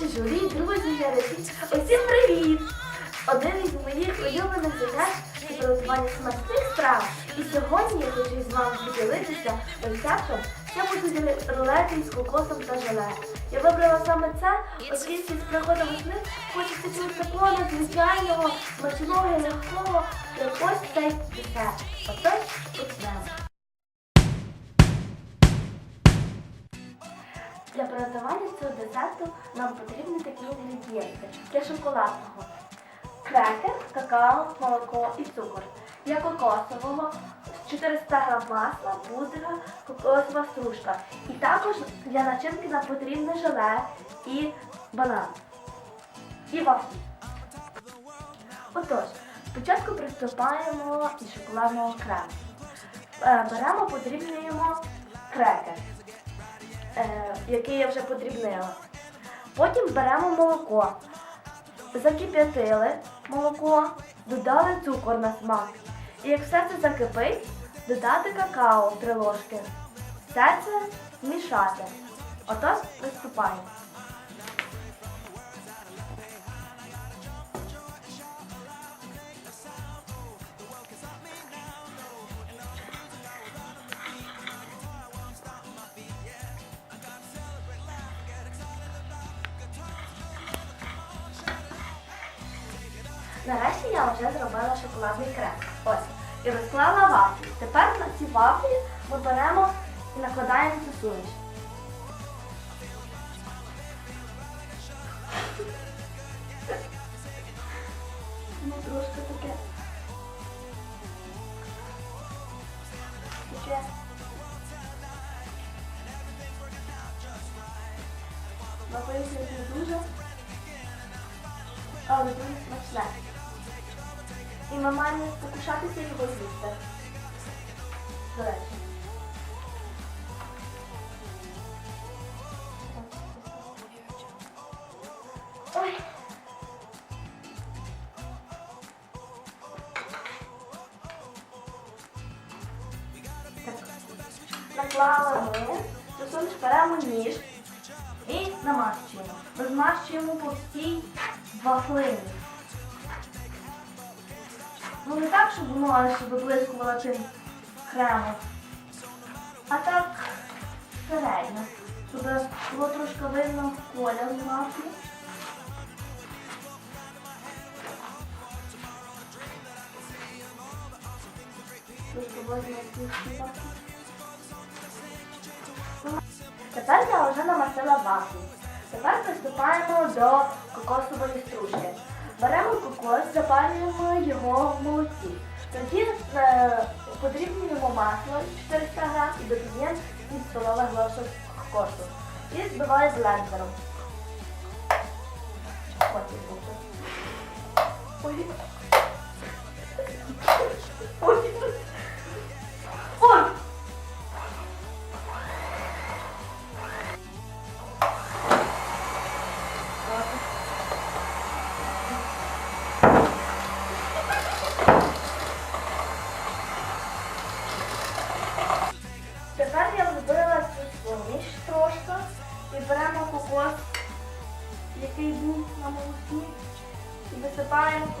Наші журі, друзі, глядачі, усім привіт! Один із моїх улюблених занять це приготування страв. І сьогодні я хочу з вами поділитися рецептом. Це будуть рулети із кокосом та желе. Я вибрала саме це, оскільки з приходом весни хочеться чогось такого звичайного, смачного і легкого, як ось цей десерт. Отож, почнемо. Для приготування цього десерту нам потрібні такі інгредієнти. Для шоколадного крекер, какао, молоко і цукор. Для кокосового 400 г масла, пудра, кокосова стружка. І також для начинки нам потрібне желе і банан. І вафлі. Отож, спочатку приступаємо із шоколадного крему. Е, Беремо, подрібнюємо крекер е, який я вже подрібнила. Потім беремо молоко. Закип'ятили молоко, додали цукор на смак. І як все це закипить, додати какао 3 ложки. Все це змішати. Отож приступаємо. Нарешті я вже зробила шоколадний крем. Ось. І розклала вафлі. Тепер на ці вафлі ми беремо і накладаємо цю суміш. Ну, не дуже але дуже смачне. І ми маємо покушатися його з'їсти. До речі. Наклали ми, засунеш беремо ніж і намащуємо. Розмащуємо по всій вафлині. Ну не так, щоб воно аж виблискувало тим кремом, а так середньо, щоб було трошки видно колір з. Тепер я вже намастила вафлі. Тепер приступаємо до кокосової стружки. Беремо кокос, запалюємо його в молоці. Тоді е, подрібнюємо масло 400 г і додаємо пів столових ложок кокосу. І збиваю блендером. Ой. Ой.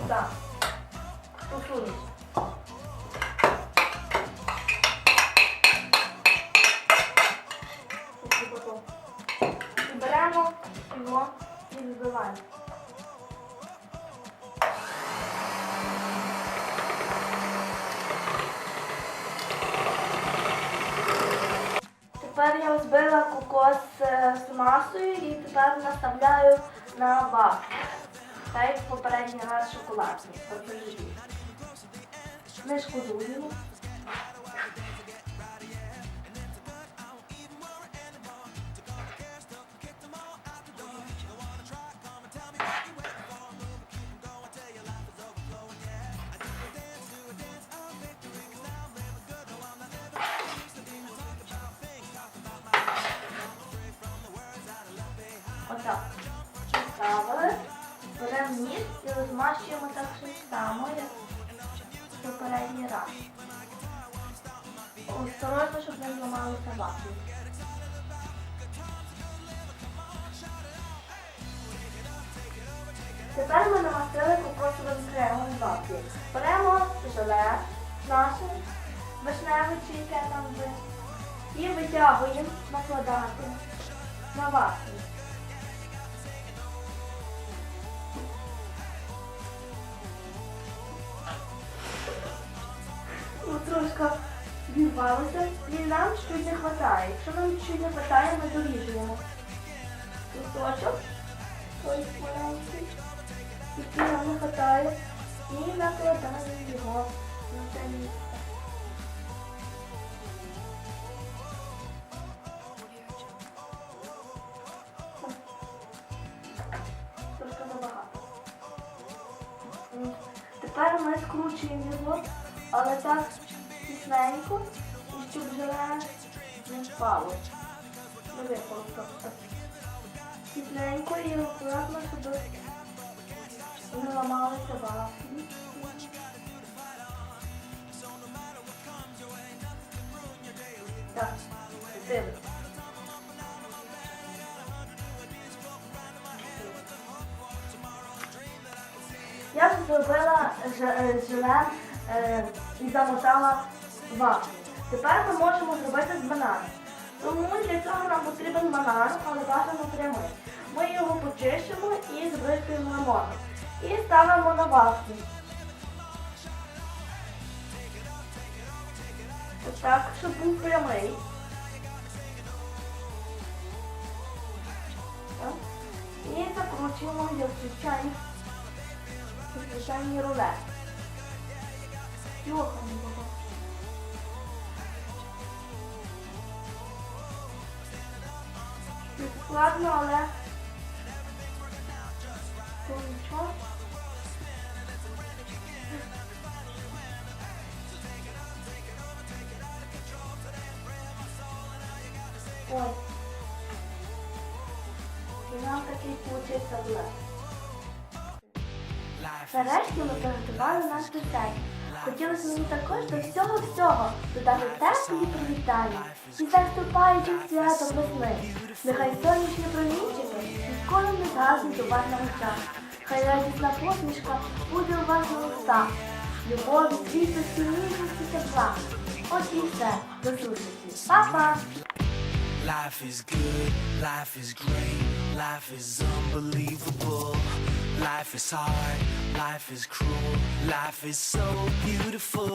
У суміш. І беремо його і. Тепер я збила кокос е, з масою і тепер наставляю на вафлю. Так як попередній раз шоколадний. Покажіть. Не шкодуємо. Само, як попередній раз. Осторожно, щоб не зламалися вафлі. Тепер ми намастили кокосовим кремом вафлі. Беремо желе наше вишневе чи яке там ви. І витягуємо накладати на вафлі. Трошки вірвалося, і нам щось не вистачає. Якщо нам щось не вистачає, ми доріжуємо. Кусочок, ось маленький, який нам не вистачає, і накладаємо його на це місце. Трошки забагато. Тепер ми скручуємо його, але так тісненько, і щоб желе не впало. Не випало просто. Тісненько і акуратно, щоб не ламалися вафлі. Так, дивись. Я вже зробила ж- е, желе е, і замотала вафлі. Тепер ми можемо зробити з бананом. Тому для цього нам потрібен банан, але бажано прямий. Ми його почищимо і збризкуємо лимоном. І ставимо на вафлі. Ось так, щоб був прямий. І закручуємо його як звичайні звичайні руле. Йоха не було. Не складно, але то нічого. Ой. І нам такий получився блек. Нарешті ми приготували наш десерт. Хотілося мені також до всього-всього додати теплі привітання і заступаючим святом весни. Нехай сонячні промінчики ніколи не згаснуть у вас на очах. Хай радісна посмішка буде у вас на устах. Любові, світлості, ніжності, тепла. От і все. До зустрічі. Па-па! Life is good, life is great, life is unbelievable. Life is hard, life is cruel, life is so beautiful.